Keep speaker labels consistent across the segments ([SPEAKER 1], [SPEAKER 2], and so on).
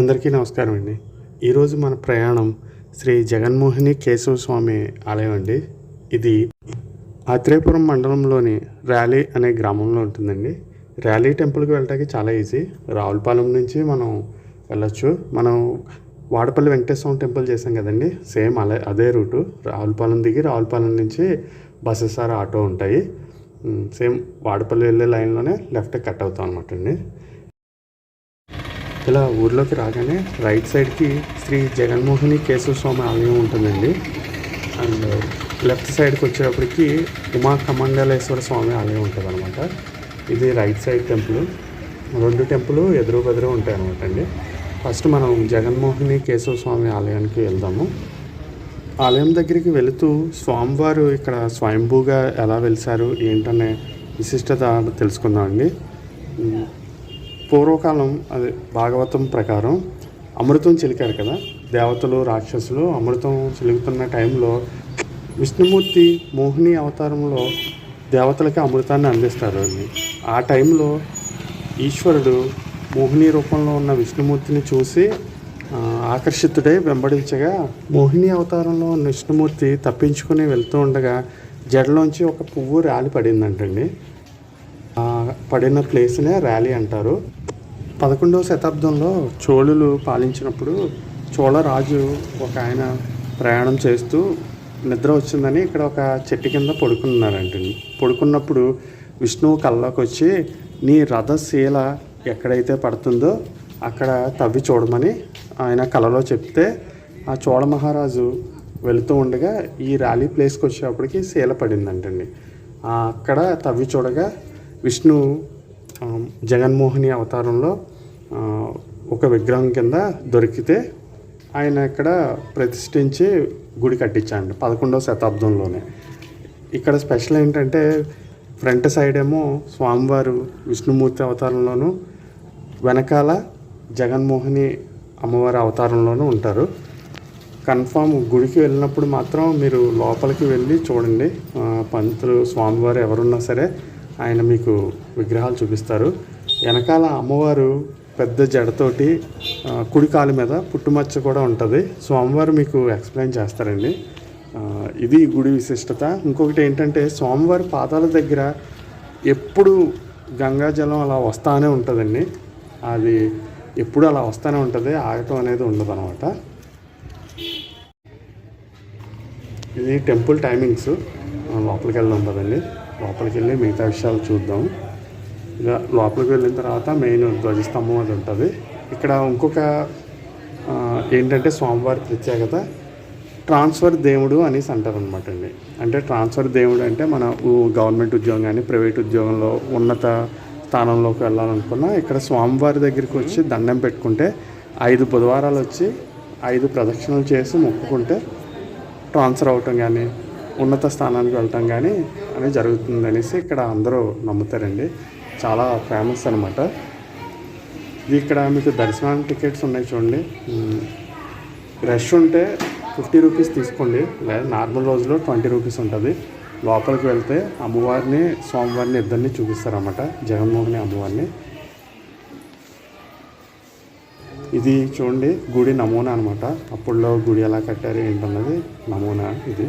[SPEAKER 1] అందరికీ నమస్కారం అండి. ఈరోజు మన ప్రయాణం శ్రీ జగన్మోహిని కేశవ స్వామి ఆలయం అండి. ఇది ఆత్రేయపురం మండలంలోని ర్యాలీ అనే గ్రామంలో ఉంటుందండి. ర్యాలీ టెంపుల్కి వెళ్ళడానికి చాలా ఈజీ. రావులపాలెం నుంచి మనం వెళ్ళొచ్చు. మనం వాడపల్లి వెంకటేశ్వర టెంపుల్ చేసాం కదండి. సేమ్ అలా అదే రూటు. రావులపాలెం దిగి రావులపాలెం నుంచి బస్సెస్ ఆర్ ఆటో ఉంటాయి. సేమ్ వాడపల్లి వెళ్ళే లైన్లోనే లెఫ్ట్ కట్ అవుతాం అనమాట అండి. ఇలా ఊర్లోకి రాగానే రైట్ సైడ్కి శ్రీ జగన్మోహిని కేశవ స్వామి ఆలయం ఉంటుందండి. అండ్ లెఫ్ట్ సైడ్కి వచ్చేటప్పటికి ఉమా కమండలేశ్వర స్వామి ఆలయం ఉంటుంది అనమాట ఇది రైట్ సైడ్ టెంపుల్ రెండు టెంపుల్ ఎదురు బెదురు ఉంటాయి అనమాట అండి. ఫస్ట్ మనం జగన్మోహిని కేశవ స్వామి ఆలయానికి వెళ్దాము. ఆలయం దగ్గరికి వెళుతూ స్వామివారు ఇక్కడ స్వయంభూగా ఎలా వెలిసారు ఏంటనే విశిష్టత తెలుసుకుందామండి. పూర్వకాలం అది భాగవతం ప్రకారం అమృతం చిలికారు కదా? దేవతలు రాక్షసులు అమృతం చిలుకుతున్న టైంలో విష్ణుమూర్తి మోహిని అవతారంలో దేవతలకి అమృతాన్ని అందిస్తారు అండి. ఆ టైంలో ఈశ్వరుడు మోహిని రూపంలో ఉన్న విష్ణుమూర్తిని చూసి ఆకర్షితుడై వెంబడించగా మోహిని అవతారంలో ఉన్న విష్ణుమూర్తి తప్పించుకుని వెళ్తూ ఉండగా జడలోంచి ఒక పువ్వు రాలి పడిందంటండి. పడిన ప్లేస్నే ర్యాలీ అంటారు. పదకొండవ శతాబ్దంలో చోళులు పాలించినప్పుడు చోళరాజు ఒక ఆయన ప్రయాణం చేస్తూ నిద్ర వచ్చిందని ఇక్కడ ఒక చెట్టు కింద పడుకున్నారంటండి. పడుకున్నప్పుడు విష్ణువు కల్లోకి వచ్చి నీ రథశీల ఎక్కడైతే పడుతుందో అక్కడ తవ్వి చూడమని ఆయన కలలో చెప్తే ఆ చోళ మహారాజు వెళుతూ ఉండగా ఈ ర్యాలీ ప్లేస్కి వచ్చేటప్పటికి శీల పడిందంటండి. అక్కడ తవ్వి చూడగా విష్ణు జగన్మోహిని అవతారంలో ఒక విగ్రహం కింద దొరికితే ఆయన ఇక్కడ ప్రతిష్ఠించి గుడి కట్టించండి పదకొండవ శతాబ్దంలోనే. ఇక్కడ స్పెషల్ ఏంటంటే ఫ్రంట్ సైడ్ ఏమో స్వామివారు విష్ణుమూర్తి అవతారంలోను వెనకాల జగన్మోహిని అమ్మవారి అవతారంలోనూ ఉంటారు. కన్ఫామ్ గుడికి వెళ్ళినప్పుడు మాత్రం మీరు లోపలికి వెళ్ళి చూడండి. పంతులు స్వామివారు ఎవరున్నా సరే ఆయన మీకు విగ్రహాలు చూపిస్తారు. వెనకాల అమ్మవారు పెద్ద జడతోటి కుడికాలు కుడి కాలు మీద పుట్టుమచ్చ కూడా ఉంటుంది. స్వామివారు మీకు ఎక్స్ప్లెయిన్ చేస్తారండి. ఇది గుడి విశిష్టత. ఇంకొకటి ఏంటంటే స్వామివారి పాదాల దగ్గర ఎప్పుడు గంగాజలం అలా వస్తానే ఉంటుందండి. అది ఎప్పుడు అలా వస్తూనే ఉంటుంది ఆగటం అనేది ఉండదు అనమాట ఇది టెంపుల్ టైమింగ్స్. లోపలికి వెళ్ళి ఉంటుందండి లోపలికి వెళ్ళి మిగతా విషయాలు చూద్దాం. ఇక లోపలికి వెళ్ళిన తర్వాత మెయిన్ ధ్వజస్తంభం అది ఉంటుంది. ఇక్కడ ఇంకొక ఏంటంటే స్వామివారి ప్రత్యేకత ట్రాన్స్ఫర్ దేవుడు అనేసి అంటారు అనమాట అండి. అంటే ట్రాన్స్ఫర్ దేవుడు అంటే మన ఊ- గవర్నమెంట్ ఉద్యోగం కానీ ప్రైవేట్ ఉద్యోగంలో ఉన్నత స్థానంలోకి వెళ్ళాలనుకున్నా ఇక్కడ స్వామివారి దగ్గరికి వచ్చి దండం పెట్టుకుంటే ఐదు బుధవారాలు వచ్చి ఐదు ప్రదక్షిణలు చేసి మొక్కుకుంటే ట్రాన్స్ఫర్ అవటం కానీ ఉన్నత స్థానానికి వెళ్ళటం కానీ అనేది జరుగుతుంది అనేసి ఇక్కడ అందరూ నమ్ముతారండి. చాలా ఫేమస్ అనమాట ఇది ఇక్కడ మీకు దర్శనానికి టికెట్స్ ఉన్నాయి చూడండి. రష్ ఉంటే ఫిఫ్టీ రూపీస్ తీసుకోండి. లేదా నార్మల్ రోజులో ట్వంటీ రూపీస్ ఉంటుంది. లోపలికి వెళ్తే అమ్మవారిని స్వామివారిని ఇద్దరిని చూపిస్తారన్నమాట. జగన్మోహన్ అమ్మవారిని. ఇది చూడండి గుడి నమూనా అనమాట అప్పుడులో గుడి ఎలా కట్టారు ఏంటన్నది నమూనా ఇది.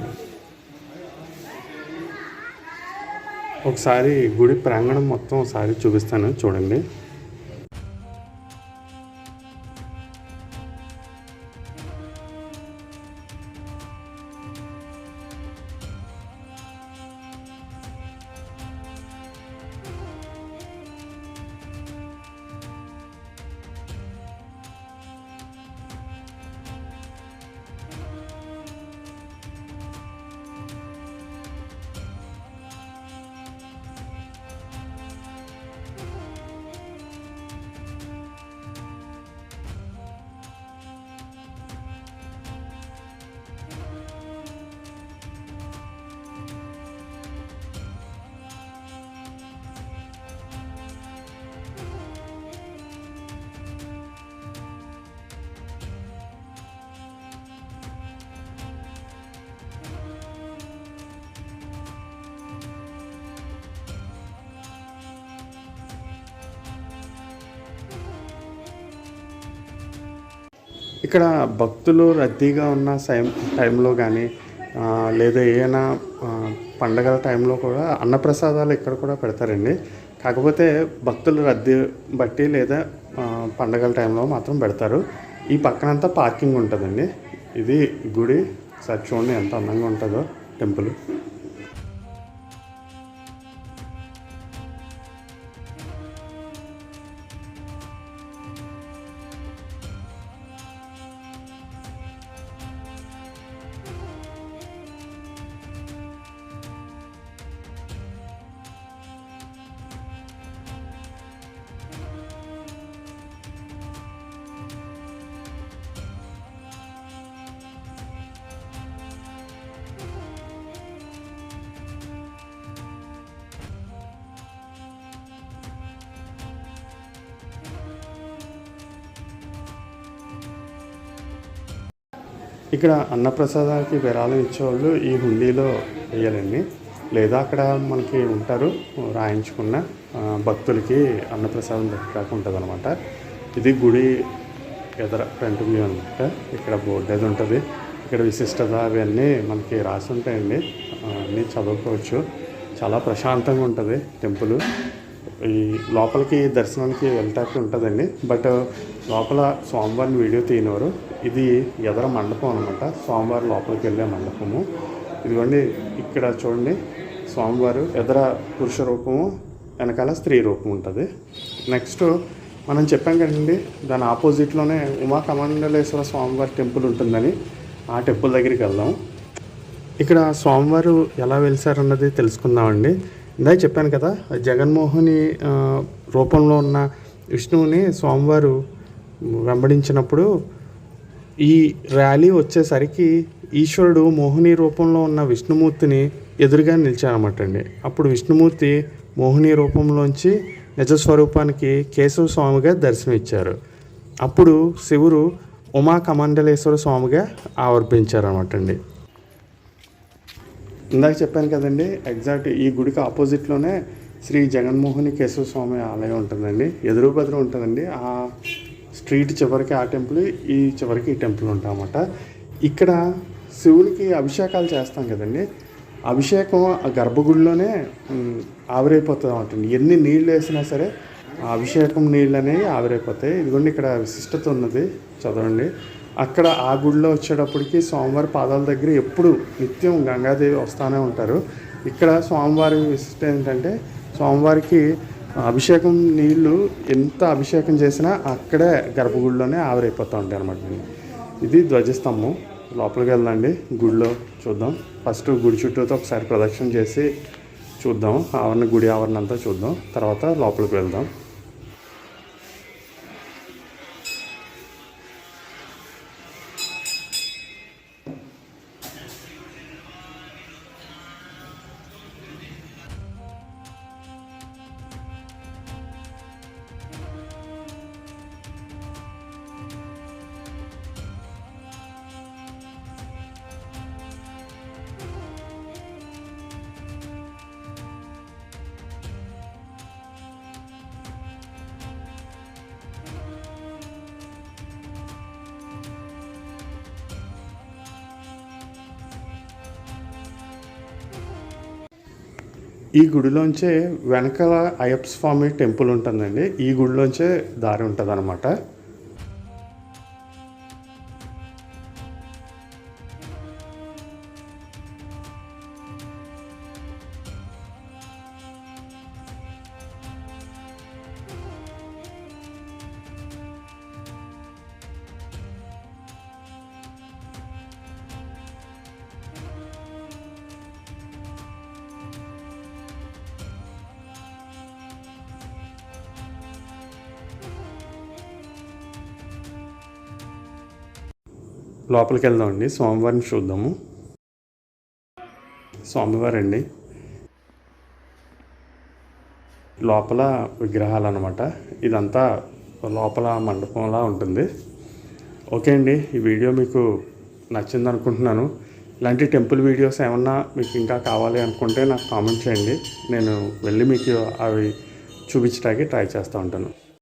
[SPEAKER 1] ఒకసారి గుడి ప్రాంగణం మొత్తం ఒకసారి చూపిస్తాను చూడండి. ఇక్కడ భక్తులు రద్దీగా ఉన్న సైమ్ టైంలో కానీ లేదా ఏదైనా పండగల టైంలో కూడా అన్నప్రసాదాలు ఇక్కడ కూడా పెడతారండి. కాకపోతే భక్తులు రద్దీ బట్టి లేదా పండగల టైంలో మాత్రం పెడతారు. ఈ పక్కనంతా పార్కింగ్ ఉంటుందండి. ఇది గుడి సార్ చూడండి ఎంత అందంగా ఉంటుందో టెంపుల్. ఇక్కడ అన్నప్రసాదానికి విరాళం ఇచ్చేవాళ్ళు ఈ హుండీలో వేయాలండి. లేదా అక్కడ మనకి ఉంటారు రాయించుకున్న భక్తులకి అన్నప్రసాదం దొరికాక ఉంటుంది అనమాట ఇది గుడి ఎదర ఫ్రంట్ వ్యూ అనమాట ఇక్కడ బోర్డు అది ఉంటుంది. ఇక్కడ విశిష్టత అవన్నీ మనకి రాసి ఉంటాయండి. అన్నీ చదువుకోవచ్చు. చాలా ప్రశాంతంగా ఉంటుంది టెంపుల్. ఈ లోపలికి దర్శనానికి వెళ్ళటానికి ఉంటుందండి. బట్ లోపల స్వామివారిని వీడియో తీయనివారు ఇది ఎదర మండపం అనమాట స్వామివారి లోపలికి వెళ్ళే మండపము. ఇదిగోండి ఇక్కడ చూడండి. స్వామివారు ఎదర పురుష రూపము వెనకాల స్త్రీ రూపం ఉంటుంది. నెక్స్ట్ మనం చెప్పాం కదండి దాని ఆపోజిట్లోనే ఉమా కమండలేశ్వర స్వామివారి టెంపుల్ ఉంటుందని ఆ టెంపుల్ దగ్గరికి వెళ్దాం. ఇక్కడ స్వామివారు ఎలా వెలిసారన్నది తెలుసుకుందామండి. ఇందాక చెప్పాను కదా జగన్మోహని రూపంలో ఉన్న విష్ణువుని స్వామివారు వెంబడించినప్పుడు ఈ ర్యాలీ వచ్చేసరికి ఈశ్వరుడు మోహిని రూపంలో ఉన్న విష్ణుమూర్తిని ఎదురుగా నిలిచారన్నమాట అండి. అప్పుడు విష్ణుమూర్తి మోహిని రూపంలోంచి నిజ స్వరూపానికి కేశవ స్వామిగా దర్శనమిచ్చారు. అప్పుడు శివుడు ఉమా కమండలేశ్వర స్వామిగా ఆవర్పించారన్నమాట అండి. ఇందాక చెప్పాను కదండి ఎగ్జాక్ట్ ఈ గుడికి ఆపోజిట్లోనే శ్రీ జగన్మోహని కేశవ స్వామి ఆలయం ఉంటుందండి. ఎదురు బదురు ఉంటుందండి. ఆ స్ట్రీట్ చివరికి ఆ టెంపుల్ ఈ చివరికి ఈ టెంపుల్ ఉంటామన్నమాట ఇక్కడ శివునికి అభిషేకాలు చేస్తాం కదండి. అభిషేకం ఆ గర్భగుడిలోనే ఆవిరైపోతుంది అన్నమాట ఎన్ని నీళ్ళు వేసినా సరే అభిషేకం నీళ్ళు అనేవి ఆవిరైపోతాయి. ఇదిగోండి ఇక్కడ విశిష్టత ఉన్నది చదవండి. అక్కడ ఆ గుడిలో వచ్చేటప్పటికి స్వామివారి పాదాల దగ్గర ఎప్పుడు నిత్యం గంగాదేవి వస్తూనే ఉంటారు. ఇక్కడ స్వామివారి విశిష్టత ఏంటంటే స్వామివారికి అభిషేకం నీళ్ళు ఎంత అభిషేకం చేసినా అక్కడే గర్భగుడిలోనే ఆవిరైపోతూ ఉంటాయి అనమాట ఇది ధ్వజస్తంభం. లోపలికి వెళ్దండి గుడిలో చూద్దాం. ఫస్ట్ గుడి చుట్టూతో ఒకసారి ప్రదక్షిణ చేసి చూద్దాం. ఆవరణ గుడి ఆవరణ అంతా చూద్దాం. తర్వాత లోపలికి వెళ్దాం. ఈ గుడిలోంచే వెనకాల అయ్యప్ప స్వామి టెంపుల్ ఉంటుందండి. ఈ గుడిలోంచే దారి ఉంటుంది అనమాట లోపలికి వెళ్దామండి స్వామివారిని చూద్దాము. స్వామివారు అండి లోపల విగ్రహాలు అనమాట ఇదంతా లోపల మండపంలా ఉంటుంది. ఓకే అండి. ఈ వీడియో మీకు నచ్చింది అనుకుంటున్నాను ఇలాంటి టెంపుల్ వీడియోస్ ఏమన్నా మీకు ఇంకా కావాలి అనుకుంటే నాకు కామెంట్ చేయండి. నేను వెళ్ళి మీకు అవి చూపించడానికి ట్రై చేస్తూ ఉంటాను.